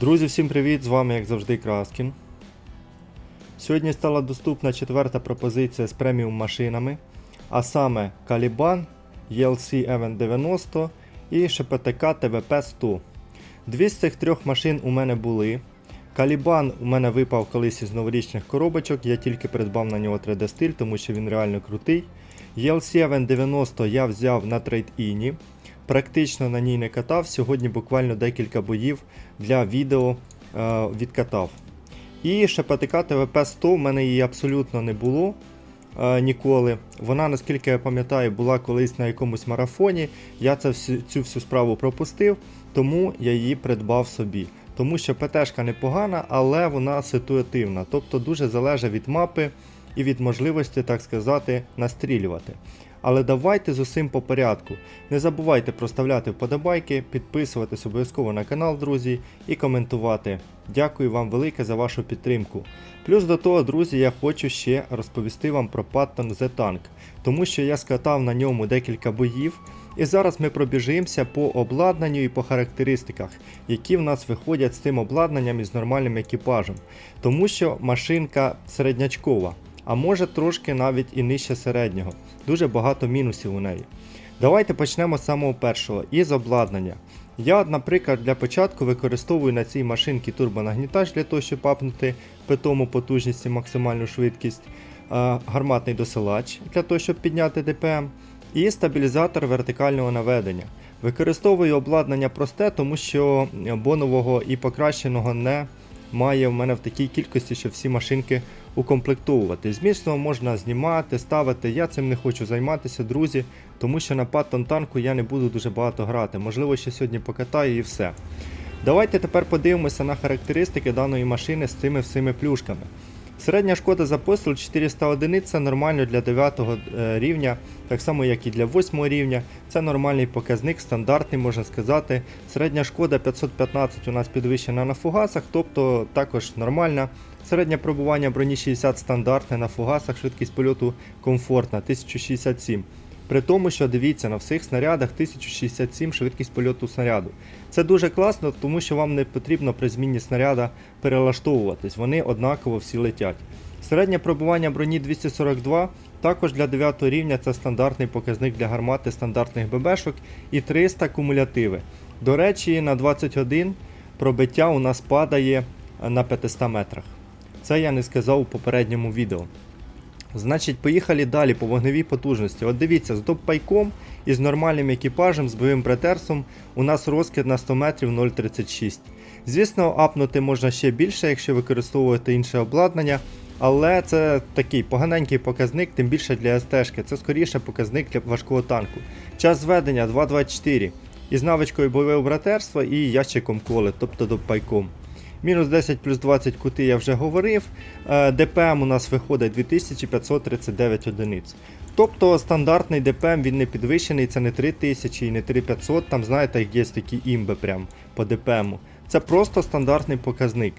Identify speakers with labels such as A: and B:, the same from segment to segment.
A: Друзі, всім привіт! З вами, як завжди, Краскін. Сьогодні стала доступна четверта пропозиція з преміум машинами, а саме Caliban, ELC Event 90 і ШПТК ТВП 100. Дві з цих трьох машин у мене були. Caliban у мене випав колись із новорічних коробочок, я тільки придбав на нього 3D стиль, тому що він реально крутий. ELC Event 90 я взяв на трейд-іні. Практично на ній не катав. Сьогодні буквально декілька боїв для відео е, відкатав. І ШПТК ТВП 100 в мене її абсолютно не було е, ніколи. Вона, наскільки я пам'ятаю, була колись на якомусь марафоні. Я це всю, цю всю справу пропустив, тому я її придбав собі. Тому що ПТшка непогана, але вона ситуативна, тобто дуже залежить від мапи і від можливості, так сказати, настрілювати. Але давайте з усім по порядку. Не забувайте проставляти вподобайки, підписуватись обов'язково на канал, друзі, і коментувати. Дякую вам велике за вашу підтримку. Плюс до того, друзі, я хочу ще розповісти вам про Patton The Tank, тому що я скатав на ньому декілька боїв. І зараз ми пробіжимося по обладнанню і по характеристиках, які в нас виходять з тим обладнанням і з нормальним екіпажем. Тому що машинка середнячкова, а може трошки навіть і нижче середнього. Дуже багато мінусів у неї. Давайте почнемо з самого першого із обладнання. Я, наприклад, для початку використовую на цій машинці турбонагнітач для того, щоб апнути питому потужність і максимальну швидкість, е, гарматний досилач для того, щоб підняти ДПМ, і стабілізатор вертикального наведення. Використовую обладнання просте, тому що бонового і покращеного не має в мене в такій кількості, щоб всі машинки укомплектовувати. Змісно можна знімати, ставити. Я цим не хочу займатися, друзі, тому що на паттон танку я не буду дуже багато грати. Можливо, ще сьогодні покатаю і все. Давайте тепер подивимося на характеристики даної машини з цими всіми плюшками. Середня шкода за постріл 400 одиниць нормально для 9 е, рівня, так само як і для 8 рівня. Це нормальний показник, стандартний, можна сказати. Середня шкода 515 у нас підвищена на фугасах, тобто також нормальна. Середнє пробування броні 60 стандартне на фугасах, швидкість польоту комфортна 1067. При тому, що дивіться, на всіх снарядах 1067 швидкість польоту снаряду. Це дуже класно, тому що вам не потрібно при зміні снаряда перелаштовуватись, вони однаково всі летять. Середнє пробування броні 242, також для 9 рівня це стандартний показник для гармати стандартних ББшок і 300 кумулятиви. До речі, на 21 пробиття у нас падає на 500 метрах. Це я не сказав у попередньому відео. Значить, поїхали далі по вогневій потужності. От дивіться, з доппайком і з нормальним екіпажем, з бойовим братерством у нас розкид на 100 метрів 0,36. Звісно, апнути можна ще більше, якщо використовувати інше обладнання, але це такий поганенький показник, тим більше для СТ-шки. Це скоріше показник для важкого танку. Час зведення 2.24 із навичкою бойового братерства і ящиком коли, тобто доппайком. Мінус 10 плюс 20 кути я вже говорив. Е, ДПМ у нас виходить 2539 одиниць. Тобто стандартний ДПМ він не підвищений, це не 3000 і не 3500, там знаєте, є такі імби прям по ДПМу. Це просто стандартний показник.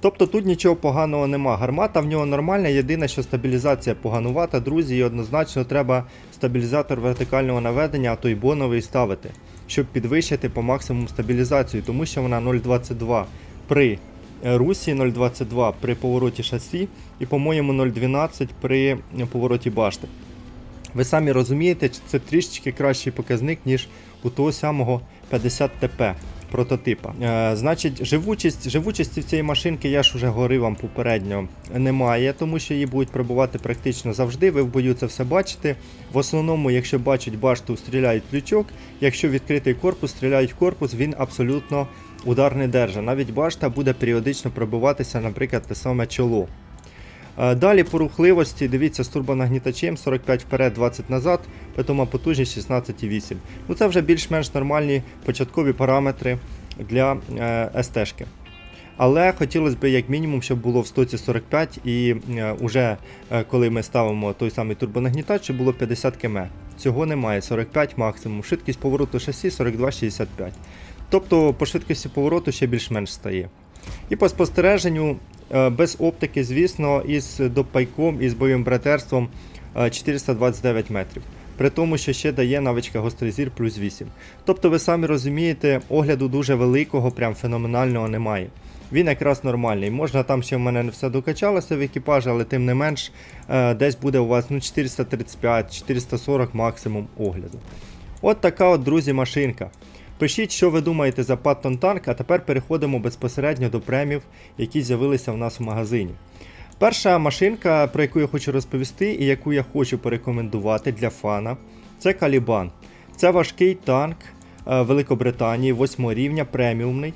A: Тобто тут нічого поганого нема. Гармата в нього нормальна, єдине, що стабілізація поганувата, друзі, і однозначно треба стабілізатор вертикального наведення, а то й боновий ставити, щоб підвищити по максимуму стабілізацію, тому що вона 0,22 при е, русі 0,22 при повороті шасі і, по-моєму, 0,12 при е, повороті башти. Ви самі розумієте, це трішечки кращий показник, ніж у того самого 50 ТП прототипа. Е, значить, живучість, живучості цієї машинки, я ж вже говорив вам попередньо, немає, тому що її будуть пробувати практично завжди. Ви в бою це все бачите. В основному, якщо бачать башту, стріляють лючок. Якщо відкритий корпус, стріляють корпус, він абсолютно удар не держить. Навіть башта буде періодично пробиватися, наприклад, те саме чоло. Е, Далі по рухливості, дивіться, з турбонагнітачем 45 вперед, 20 назад, питома потужність 16,8. Ну це вже більш-менш нормальні початкові параметри для е, СТ-шки. Але хотілося б як мінімум, щоб було в стоці 45 і е, уже коли ми ставимо той самий турбонагнітач, щоб було 50 км. Цього немає, 45 максимум. Швидкість повороту шасі 42-65. Тобто по швидкості повороту ще більш-менш стає. І по спостереженню е, без оптики, звісно, із допайком і з бойовим братерством е, 429 метрів. при тому, що ще дає навичка гострий зір плюс 8. Тобто ви самі розумієте, огляду дуже великого, прям феноменального немає. Він якраз нормальний. Можна там ще в мене не все докачалося в екіпажі, але тим не менш е, десь буде у вас ну, 435-440 максимум огляду. От така от, друзі, машинка. Пишіть, що ви думаєте за Паттон Танк, а тепер переходимо безпосередньо до премів, які з'явилися в нас в магазині. Перша машинка, про яку я хочу розповісти і яку я хочу порекомендувати для фана, це Калібан. Це важкий танк е, Великобританії 8 рівня, преміумний.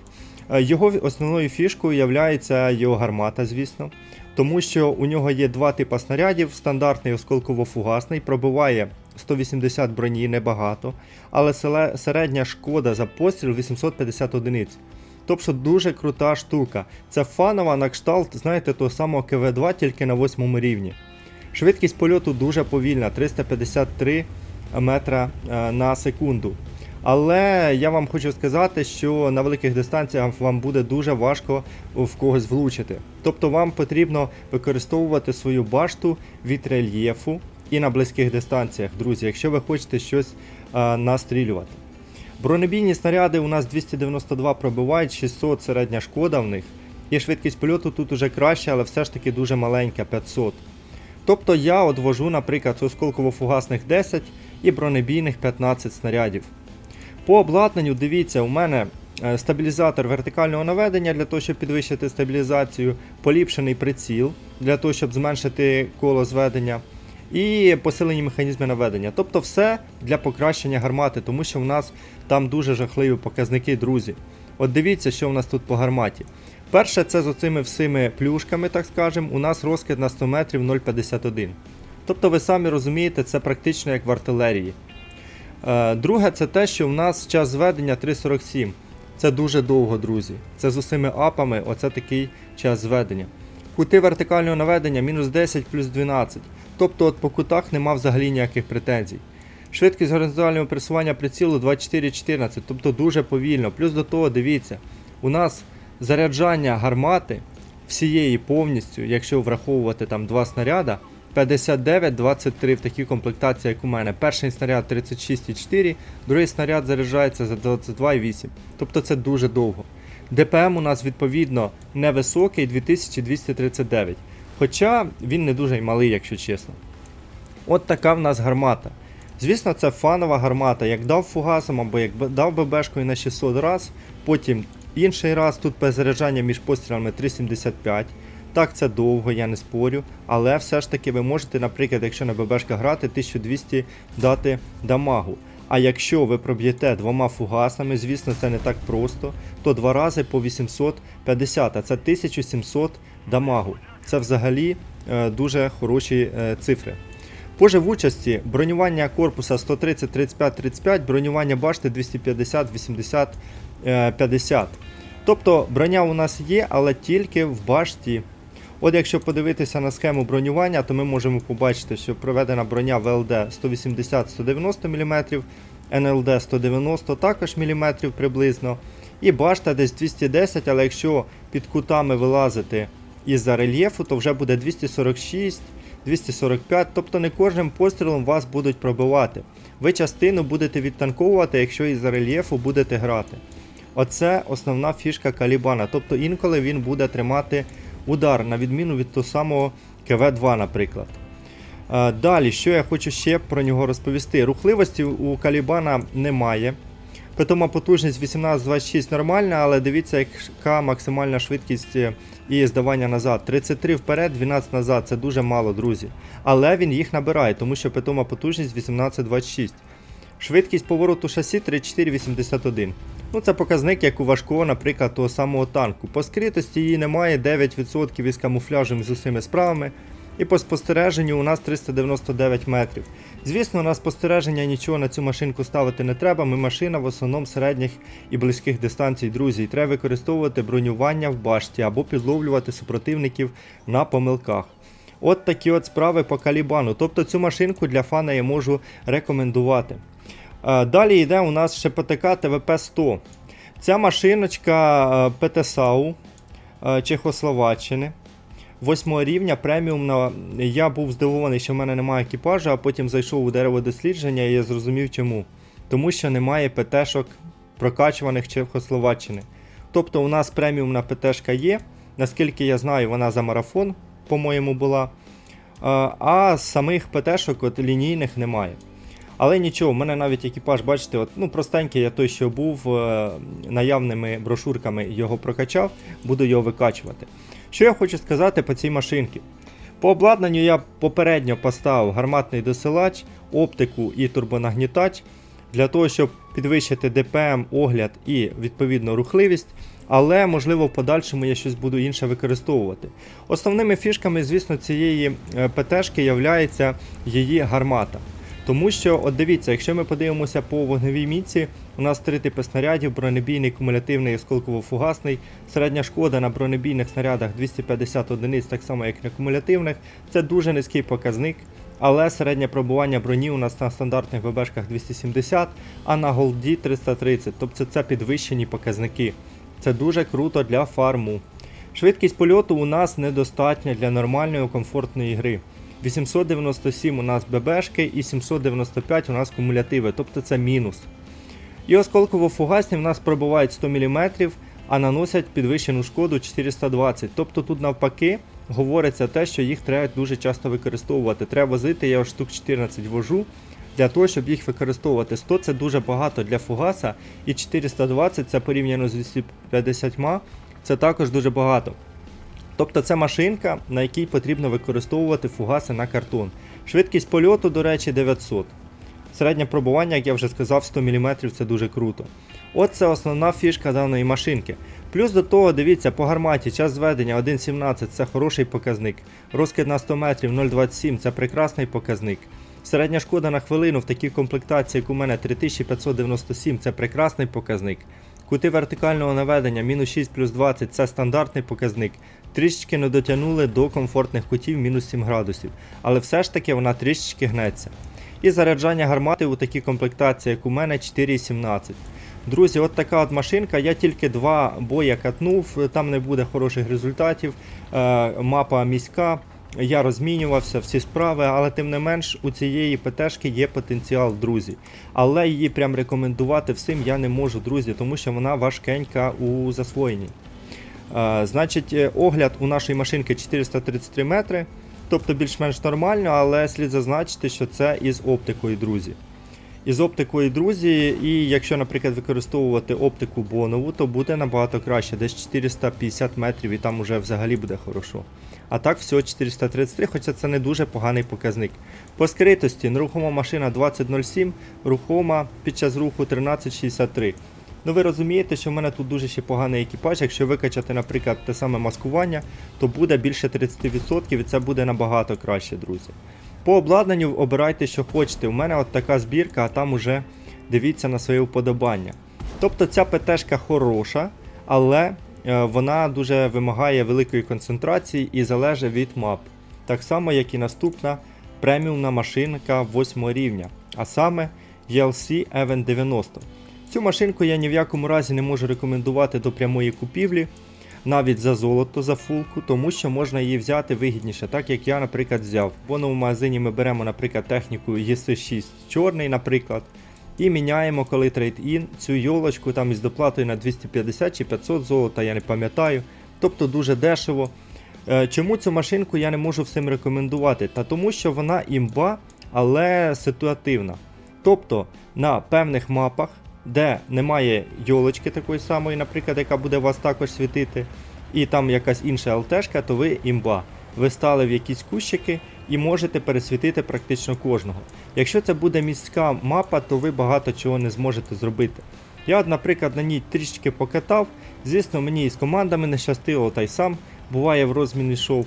A: Е, Його основною фішкою є його гармата, звісно, тому що у нього є два типи снарядів: стандартний осколково-фугасний, пробиває 180 броні небагато, але середня шкода за постріл 850 одиниць. Тобто дуже крута штука. Це фанова на кшталт, знаєте, того самого КВ-2 тільки на 8 рівні. Швидкість польоту дуже повільна 353 метра е, на секунду. Але я вам хочу сказати, що на великих дистанціях вам буде дуже важко в когось влучити. Тобто вам потрібно використовувати свою башту від рельєфу і на близьких дистанціях, друзі, якщо ви хочете щось е, настрілювати. Бронебійні снаряди у нас 292 пробивають, 600 середня шкода в них. І швидкість польоту тут уже краще, але все ж таки дуже маленька 500. Тобто я одвожу, наприклад, осколково-фугасних 10 і бронебійних 15 снарядів. По обладнанню, дивіться, у мене е, стабілізатор вертикального наведення для того, щоб підвищити стабілізацію, поліпшений приціл для того, щоб зменшити коло зведення, і посилені механізми наведення. Тобто все для покращення гармати, тому що в нас там дуже жахливі показники, друзі. От дивіться, що в нас тут по гарматі. Перше, це з оцими всіми плюшками, так скажемо, у нас розкид на 100 метрів 0,51. Тобто ви самі розумієте, це практично як в артилерії. Е, Друге, це те, що в нас час зведення 3.47. Це дуже довго, друзі. Це з усіми апами, оце такий час зведення. Кути вертикального наведення мінус 10 плюс 12. Тобто от по кутах нема взагалі ніяких претензій. Швидкість горизонтального пресування прицілу 24-14, тобто дуже повільно. Плюс до того, дивіться, у нас заряджання гармати всієї повністю, якщо враховувати там два снаряда, 59-23 в такій комплектації, як у мене. Перший снаряд 36,4, другий снаряд заряджається за 22,8. Тобто це дуже довго. ДПМ у нас відповідно невисокий 2239. Хоча він не дуже й малий, якщо чесно. От така в нас гармата. Звісно, це фанова гармата. Як дав фугасом або як дав ББшкою на 600 раз, потім інший раз тут перезаряджання між пострілами 3,75. Так, це довго, я не спорю. Але все ж таки ви можете, наприклад, якщо на ББшках грати, 1200 дати дамагу. А якщо ви проб'єте двома фугасами, звісно, це не так просто, то два рази по 850, а це 1700 дамагу. Це взагалі е, дуже хороші е, цифри. По живучості бронювання корпуса 130, 35, 35, бронювання башти 250, 80, е, 50. Тобто броня у нас є, але тільки в башті. От якщо подивитися на схему бронювання, то ми можемо побачити, що проведена броня ВЛД 180-190 мм, НЛД 190 також мм приблизно. І башта десь 210, але якщо під кутами вилазити із-за рельєфу, то вже буде 246, 245, тобто не кожним пострілом вас будуть пробивати. Ви частину будете відтанковувати, якщо із-за рельєфу будете грати. Оце основна фішка Калібана. Тобто інколи він буде тримати удар, на відміну від того самого КВ-2, наприклад. Е, Далі, що я хочу ще про нього розповісти. Рухливості у Калібана немає. Питома потужність 18-26 нормальна, але дивіться, яка максимальна швидкість е, і здавання назад. 33 вперед, 12 назад це дуже мало, друзі. Але він їх набирає, тому що питома потужність 18-26. Швидкість повороту шасі 3481. Ну, це показник, як у важкого, наприклад, того самого танку. По скритості її немає 9% із камуфляжем з усіми справами. І по спостереженню у нас 399 метрів. Звісно, на спостереження нічого на цю машинку ставити не треба. Ми машина в основному середніх і близьких дистанцій, друзі. І треба використовувати бронювання в башті або підловлювати супротивників на помилках. От такі от справи по калібану. Тобто цю машинку для фана я можу рекомендувати. Е, Далі йде у нас ще ПТК ТВП-100. Ця машиночка е, ПТСАУ е, Чехословаччини. Восьмого рівня преміумна. Я був здивований, що в мене немає екіпажу, а потім зайшов у дерево дослідження і я зрозумів чому. Тому що немає ПТ-шок прокачуваних Чехословаччини. Тобто у нас преміумна ПТ-шка є, наскільки я знаю, вона за марафон, по-моєму, була. А, а самих ПТ-шок от, лінійних немає. Але нічого, в мене навіть екіпаж, бачите, от, ну простенький, я той, що був е, наявними брошурками, його прокачав, буду його викачувати. Що я хочу сказати по цій машинці? По обладнанню я попередньо поставив гарматний досилач, оптику і турбонагнітач для того, щоб підвищити ДПМ, огляд і відповідно рухливість. Але можливо в подальшому я щось буду інше використовувати. Основними фішками, звісно, цієї е, ПТшки є її гармата. Тому що, от дивіться, якщо ми подивимося по вогневій міці, у нас три типи снарядів: бронебійний, кумулятивний і осколково-фугасний. Середня шкода на бронебійних снарядах 250 одиниць, так само як на кумулятивних. Це дуже низький показник. Але середнє пробування броні у нас на стандартних ББшках 270, а на голді 330. Тобто це підвищені показники. Це дуже круто для фарму. Швидкість польоту у нас недостатня для нормальної комфортної гри. 897 у нас ББшки і 795 у нас кумулятиви, тобто це мінус. І осколково-фугасні в нас пробувають 100 мм, а наносять підвищену шкоду 420. Тобто тут навпаки говориться те, що їх треба дуже часто використовувати. Треба возити, я штук 14 вожу. Для того, щоб їх використовувати 100 це дуже багато для фугаса, і 420 це порівняно з 250, це також дуже багато. Тобто це машинка, на якій потрібно використовувати фугаси на картон. Швидкість польоту, до речі, 900. Середнє пробування, як я вже сказав, 100 мм це дуже круто. От це основна фішка даної машинки. Плюс до того, дивіться, по гарматі час зведення 1.17 це хороший показник. Розкид на 100 метрів 0.27 це прекрасний показник. Середня шкода на хвилину в такій комплектації, як у мене 3597 це прекрасний показник. Кути вертикального наведення мінус 6 плюс 20 це стандартний показник. Трішечки не дотягнули до комфортних кутів мінус 7 градусів, але все ж таки вона трішечки гнеться. І заряджання гармати у такій комплектації, як у мене 4,17. Друзі, от така от машинка. Я тільки два боя катнув, там не буде хороших результатів. Е, мапа міська. Я розмінювався всі справи, але тим не менш у цієї ПТшки є потенціал, друзі. Але її прям рекомендувати всім я не можу, друзі, тому що вона важкенька у засвоєнні. Е, значить, е, огляд у нашої машинки 433 метри, тобто більш-менш нормально, але слід зазначити, що це із оптикою, друзі. Із оптикою, друзі, і якщо, наприклад, використовувати оптику бонову, то буде набагато краще, десь 450 метрів і там уже взагалі буде хорошо. А так, всього 433, хоча це не дуже поганий показник. По скритості нерухома машина 2007, рухома під час руху 1363. Ну ви розумієте, що в мене тут дуже ще поганий екіпаж. Якщо викачати, наприклад, те саме маскування, то буде більше 30% і це буде набагато краще, друзі. По обладнанню обирайте, що хочете. У мене от така збірка, а там уже дивіться на своє вподобання. Тобто ця ПТшка хороша, але е, вона дуже вимагає великої концентрації і залежить від мап. Так само, як і наступна преміумна машинка 8 рівня, а саме ELC Event 90. Цю машинку я ні в якому разі не можу рекомендувати до прямої купівлі, навіть за золото, за фулку, тому що можна її взяти вигідніше, так як я, наприклад, взяв. В новому магазині ми беремо, наприклад, техніку EC6 чорний, наприклад, і міняємо, коли трейд-ін, цю йолочку там із доплатою на 250 чи 500 золота, я не пам'ятаю. Тобто дуже дешево. Е, Чому цю машинку я не можу всім рекомендувати? Та тому що вона імба, але ситуативна. Тобто на певних мапах де немає йолочки такої самої, наприклад, яка буде вас також світити, і там якась інша ЛТшка, то ви імба. Ви стали в якісь кущики і можете пересвітити практично кожного. Якщо це буде міська мапа, то ви багато чого не зможете зробити. Я, наприклад, на ній трішки покатав. Звісно, мені із командами не щастило, та й сам буває в розмін йшов.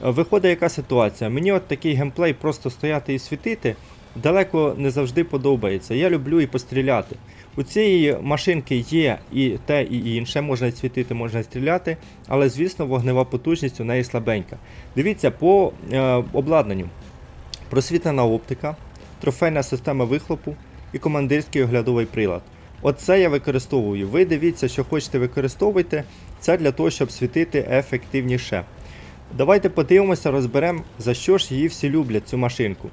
A: Виходить, яка ситуація? Мені от такий геймплей просто стояти і світити далеко не завжди подобається. Я люблю і постріляти. У цієї машинки є і те, і інше, можна світити, можна стріляти, але, звісно, вогнева потужність у неї слабенька. Дивіться, по е, обладнанню. Просвітлена оптика, трофейна система вихлопу і командирський оглядовий прилад. Оце я використовую. Ви дивіться, що хочете використовуйте, це для того, щоб світити ефективніше. Давайте подивимося, розберемо, за що ж її всі люблять, цю машинку.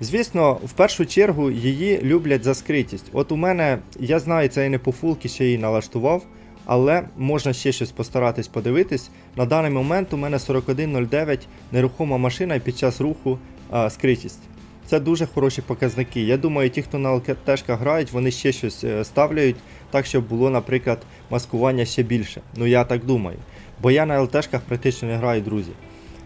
A: Звісно, в першу чергу її люблять за скритість. От у мене, я знаю, це я не по фулки ще її налаштував, але можна ще щось постаратись подивитись. На даний момент у мене 4109 нерухома машина і під час руху а, скритість. Це дуже хороші показники. Я думаю, ті, хто на ЛКТшках грають, вони ще щось е, ставляють, так щоб було, наприклад, маскування ще більше. Ну я так думаю. Бо я на ЛТшках практично не граю, друзі.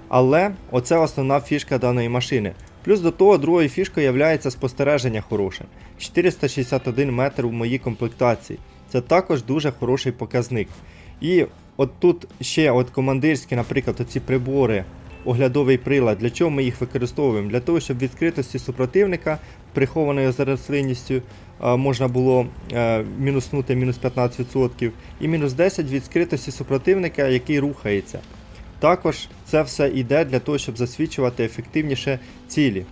A: Але оце основна фішка даної машини. Плюс до того, другою фішкою є спостереження хороше. 461 метр у моїй комплектації. Це також дуже хороший показник. І от тут ще от командирські, наприклад, оці прибори, оглядовий прилад, для чого ми їх використовуємо? Для того, щоб відкритості супротивника, прихованою за рослинністю, е, можна було е, мінуснути мінус 15%, і мінус 10 від скритості супротивника, який рухається. Також це все йде для того, щоб засвідчувати ефективніше цілі.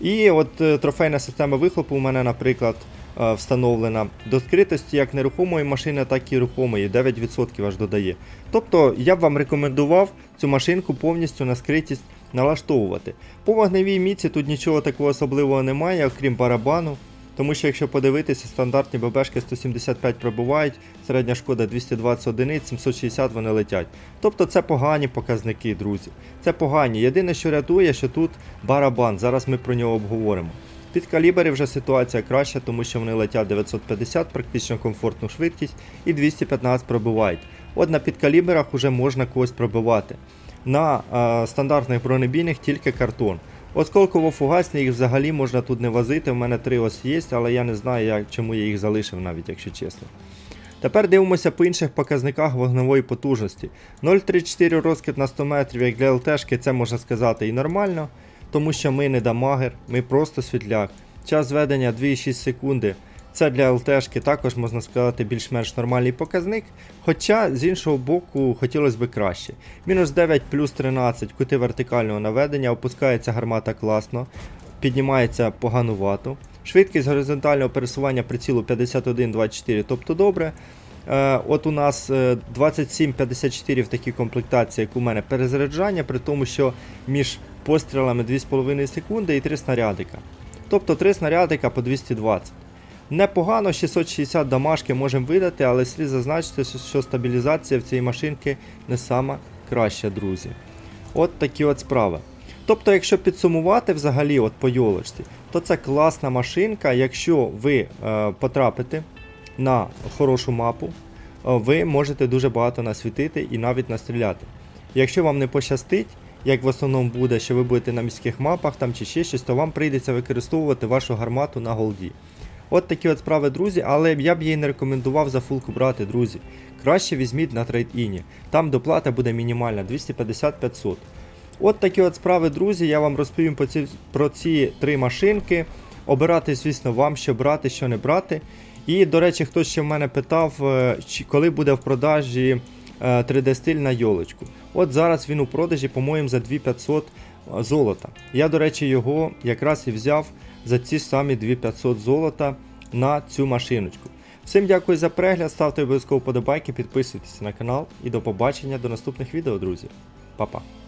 A: І от е, трофейна система вихлопу у мене, наприклад, е, встановлена. До скритості як нерухомої машини, так і рухомої, 9% аж додає. Тобто я б вам рекомендував цю машинку повністю на скритість налаштовувати. По вогневій міці тут нічого такого особливого немає, окрім барабану. Тому що якщо подивитися, стандартні ББшки 175 пробувають, середня шкода 220 одиниць, 760 вони летять. Тобто це погані показники, друзі. Це погані. Єдине, що рятує, що тут барабан. Зараз ми про нього обговоримо. Під калібрі вже ситуація краща, тому що вони летять 950, практично комфортну швидкість, і 215 пробивають. От на підкалібрах вже можна когось пробивати. На е, стандартних бронебійних тільки картон. Осколково-фугасні їх взагалі можна тут не возити. У мене три ось є, але я не знаю, як, чому я їх залишив навіть, якщо чесно. Тепер дивимося по інших показниках вогневої потужності. 0,34 розкид на 100 метрів, як для ЛТшки, це можна сказати і нормально, тому що ми не дамагер, ми просто світляк. Час зведення 2,6 секунди. Це для ЛТшки також можна сказати більш-менш нормальний показник. Хоча з іншого боку хотілося б краще. Мінус 9 плюс 13 кути вертикального наведення, опускається гармата класно, піднімається поганувато. Швидкість горизонтального пересування прицілу 51-24, тобто добре. Е, от у нас е, 27-54 в такій комплектації, як у мене, перезаряджання, при тому, що між пострілами 2,5 секунди і 3 снарядика. Тобто 3 снарядика по 220. Непогано, 660 дамажки можемо видати, але слід зазначити, що стабілізація в цієї машинки не сама краща, друзі. От такі от справи. Тобто, якщо підсумувати взагалі от по йолочці, то це класна машинка, якщо ви е, потрапите на хорошу мапу, е, ви можете дуже багато насвітити і навіть настріляти. Якщо вам не пощастить, як в основному буде, що ви будете на міських мапах там чи ще щось, то вам прийдеться використовувати вашу гармату на голді. От такі от справи, друзі, але я б її не рекомендував за фулку брати, друзі. Краще візьміть на трейд-іні. Там доплата буде мінімальна 250-500. От такі от справи, друзі. Я вам розповім по ці, про ці три машинки. Обирати, звісно, вам, що брати, що не брати. І, до речі, хтось ще в мене питав, е, коли буде в продажі е, 3D-стиль на йолочку. От зараз він у продажі, по-моєму, за 2500 золота. Я, до речі, його якраз і взяв за ці самі 2500 золота на цю машиночку. Всім дякую за перегляд, ставте обов'язково подобайки, підписуйтесь на канал і до побачення до наступних відео, друзі. Па-па.